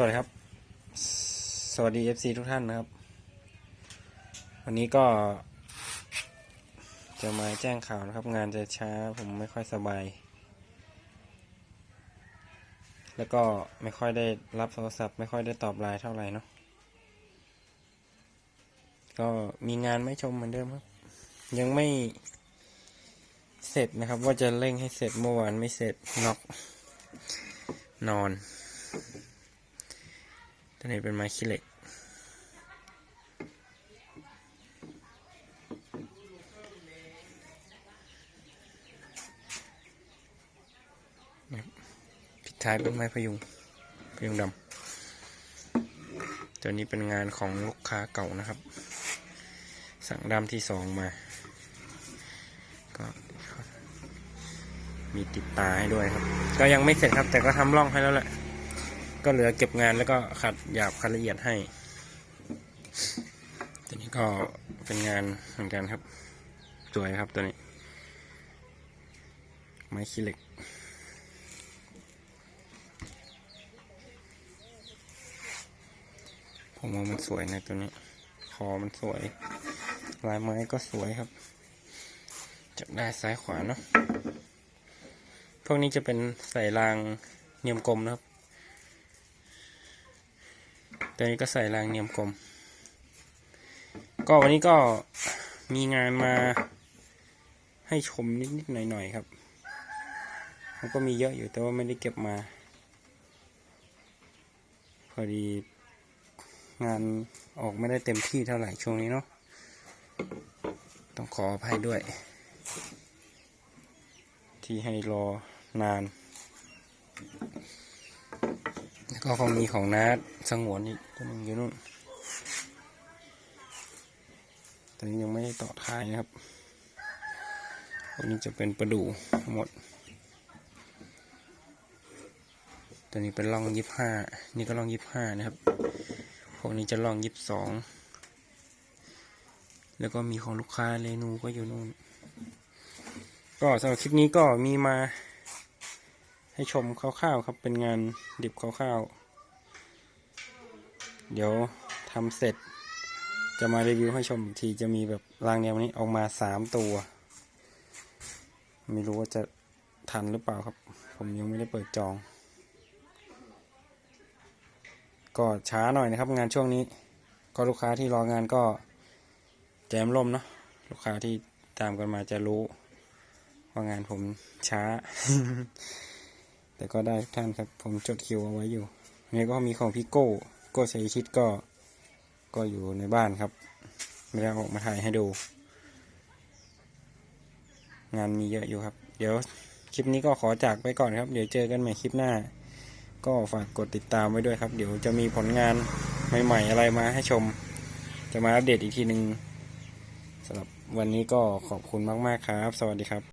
วัสดีครับ สวัสดี FC ทุกท่านนะครับ วันนี้ก็จะมาแจ้งข่าวนะครับ งานจะช้าผมไม่ค่อยสบาย แล้วก็ไม่ค่อยได้รับโทรศัพท์ ไม่ค่อยได้ตอบไลน์เท่าไหร่เนาะก็มีงานไม่ชมเหมือนเดิมครับ ยังไม่เสร็จนะครับ ว่าจะเร่งให้เสร็จเมื่อวานไม่เสร็จน็อกนอน ตัวนี้เป็นไม้ขี้เหล็กปิดท้ายเป็นไม้พยุง พยุงดำ ตัวนี้เป็นงานของลูกค้าเก่านะครับ สั่งดำที่สองมา ก็มีติดตาให้ด้วยครับ ก็ยังไม่เสร็จครับ แต่ก็ทำร่องให้แล้วแหละ ก็เหลือเก็บงานแล้วก็ขัดหยาบขัดละเอียดให้ตัวนี้ก็เป็นงานเหมือนกันครับสวยครับตัวนี้ ไม้ขี้เหล็กผมว่ามันสวยนะตัวนี้ คอมันสวย ลายไม้ก็สวยครับจับได้ซ้ายขวาเนาะ พวกนี้จะเป็นใส่รางเนียมกลมนะครับ ตัวนี้ก็ใส่รางเนียมกลม ก็วันนี้ก็มีงานมาให้ชมนิดๆหน่อยๆครับ มันก็มีเยอะอยู่แต่ว่าไม่ได้เก็บมา พอดีงานออกไม่ได้เต็มที่เท่าไหร่ช่วงนี้เนาะ ต้องขออภัยด้วย ที่ให้รอนาน ก็คงมีของนัดสงวนอีกตัวหนึงอยู่นู่นตอนนี้ยังไม่ได้ต่อท้ายนะครับวันนี้จะเป็นประดูทั้งหมด ตัวนี้เป็นร่องยี่ห้า นี่ก็ร่องยี่ห้านะครับ พวกนี้จะร่องยี่สอง แล้วก็มีของลูกค้าเรนูก็อยู่นู่น ก็สำหรับคลิปนี้ก็มีมา ให้ชมคร่าวๆครับเป็นงานดิบคร่าวๆ เดี๋ยวทำเสร็จ จะมารีวิวให้ชมอีกทีจะมีแบบรางแนวนี้ออกมาสามตัว ไม่รู้ว่าจะทันหรือเปล่าครับ ผมยังไม่ได้เปิดจอง ก็ช้าหน่อยนะครับ งานช่วงนี้ ก็ลูกค้าที่รองานก็แจมล่มเนาะลูกค้าที่ตามกันมาจะรู้ว่างานผมช้า แต่ก็ได้ท่านครับ ผมจดคิวเอาไว้อยู่นนี้ก็มีของพี่โก้โก้ชัยชิดก็ ก็อยู่ในบ้านครับไม่ได้อออกมาถ่ายให้ดู งานมีเยอะอยู่ครับ เดี๋ยวคลิปนี้ก็ขอจากไปก่อนครับ เดี๋ยวเจอกันใหม่คลิปหน้า ก็ฝากกดติดตามไว้ด้วยครับ เดี๋ยวจะมีผลงานใหม่ ๆ อะไรมาให้ชม จะมาอัปเดตอีกทีหนึ่งสำหรับวันนี้ก็ขอบคุณมาก ๆ ครับ สวัสดีครับ